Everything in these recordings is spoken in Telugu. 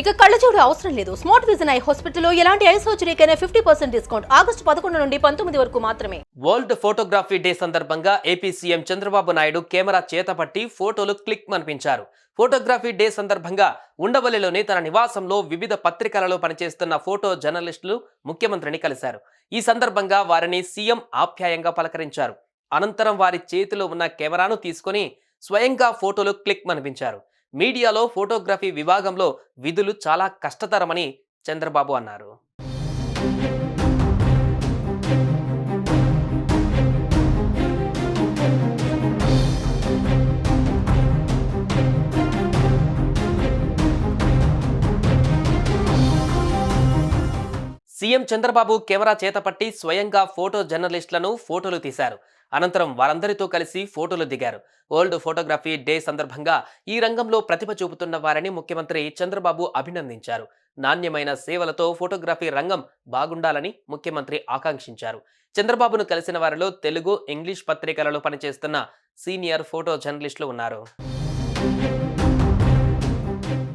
ఇక కళ్ళజోడు అవసరం లేదు. స్మార్ట్ విజన్ ఐ హాస్పిటల్లో ఎలాంటి ఐ సర్జరీకైనా ఫిఫ్టీ పర్సెంట్ డిస్కౌంట్. ఆగస్టు పదకొండు నుండి పంతొమ్మిది వరకు మాత్రమే. వరల్డ్ ఫోటోగ్రఫీ డే సందర్భంగా AP CM Chandrababu Naidu camera చేతపట్టి ఫోటోలు క్లిక్ మనిపించారు. ఫోటోగ్రఫీ డే సందర్భంగా ఉండవల్లిలోని తన నివాసంలో వివిధ పత్రికలలో పనిచేస్తున్న ఫోటో జర్నలిస్టులు ముఖ్యమంత్రిని కలిశారు. ఈ సందర్భంగా వారిని సీఎం ఆప్యాయంగా పలకరించారు. అనంతరం వారి చేతిలో ఉన్న కెమెరాను తీసుకొని స్వయంగా ఫోటోలు క్లిక్ మనిపించారు. మీడియాలో ఫోటోగ్రఫీ విభాగంలో విధులు చాలా కష్టతరమని చంద్రబాబు అన్నారు. సీఎం చంద్రబాబు కెమెరా చేతపట్టి స్వయంగా ఫోటో జర్నలిస్టులను ఫోటోలు తీశారు. అనంతరం వారందరితో కలిసి ఫోటోలు దిగారు. వరల్డ్ ఫోటోగ్రఫీ డే సందర్భంగా ఈ రంగంలో ప్రతిభ చూపుతున్న వారిని ముఖ్యమంత్రి చంద్రబాబు అభినందించారు. నాణ్యమైన సేవలతో ఫోటోగ్రఫీ రంగం బాగుండాలని ముఖ్యమంత్రి ఆకాంక్షించారు. చంద్రబాబును కలిసిన వారిలో తెలుగు ఇంగ్లీష్ పత్రికలలో పనిచేస్తున్న సీనియర్ ఫోటో జర్నలిస్టులు ఉన్నారు.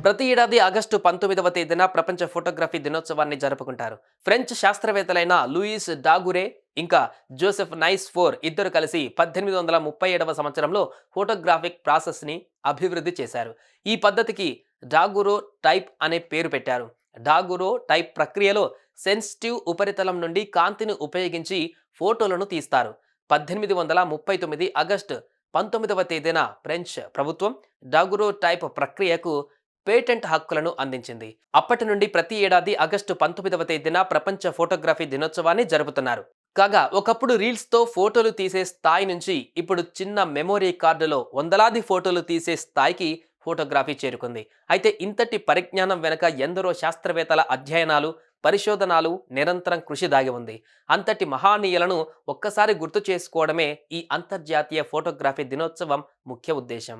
ప్రతి ఏడాది ఆగస్టు పంతొమ్మిదవ తేదీన ప్రపంచ ఫోటోగ్రఫీ దినోత్సవాన్ని జరుపుకుంటారు. ఫ్రెంచ్ శాస్త్రవేత్తలైన లూయిస్ డాగురే ఇంకా జోసెఫ్ నైస్ ఫోర్ ఇద్దరు కలిసి పద్దెనిమిది వందల ముప్పై ఏడవ సంవత్సరంలో ఫోటోగ్రాఫిక్ ప్రాసెస్ని అభివృద్ధి చేశారు. ఈ పద్ధతికి డాగురో టైప్ అనే పేరు పెట్టారు. డాగురో టైప్ ప్రక్రియలో సెన్సిటివ్ ఉపరితలం నుండి కాంతిని ఉపయోగించి ఫోటోలను తీస్తారు. పద్దెనిమిది వందల ముప్పై తొమ్మిది ఆగస్టు పంతొమ్మిదవ తేదీన ఫ్రెంచ్ ప్రభుత్వం డాగురో టైప్ ప్రక్రియకు పేటెంట్ హక్కులను అందించింది. అప్పటి నుండి ప్రతి ఏడాది ఆగస్టు పంతొమ్మిదవ తేదీన ప్రపంచ ఫోటోగ్రఫీ దినోత్సవాన్ని జరుపుతున్నారు. కాగా ఒకప్పుడు రీల్స్తో ఫోటోలు తీసే స్థాయి నుంచి ఇప్పుడు చిన్న మెమొరీ కార్డులో వందలాది ఫోటోలు తీసే స్థాయికి ఫోటోగ్రఫీ చేరుకుంది. అయితే ఇంతటి పరిజ్ఞానం వెనుక ఎందరో శాస్త్రవేత్తల అధ్యయనాలు పరిశోధనాలు నిరంతరం కృషి దాగి ఉంది. అంతటి మహానీయులను ఒక్కసారి గుర్తు చేసుకోవడమే ఈ అంతర్జాతీయ ఫోటోగ్రఫీ దినోత్సవం ముఖ్య ఉద్దేశం.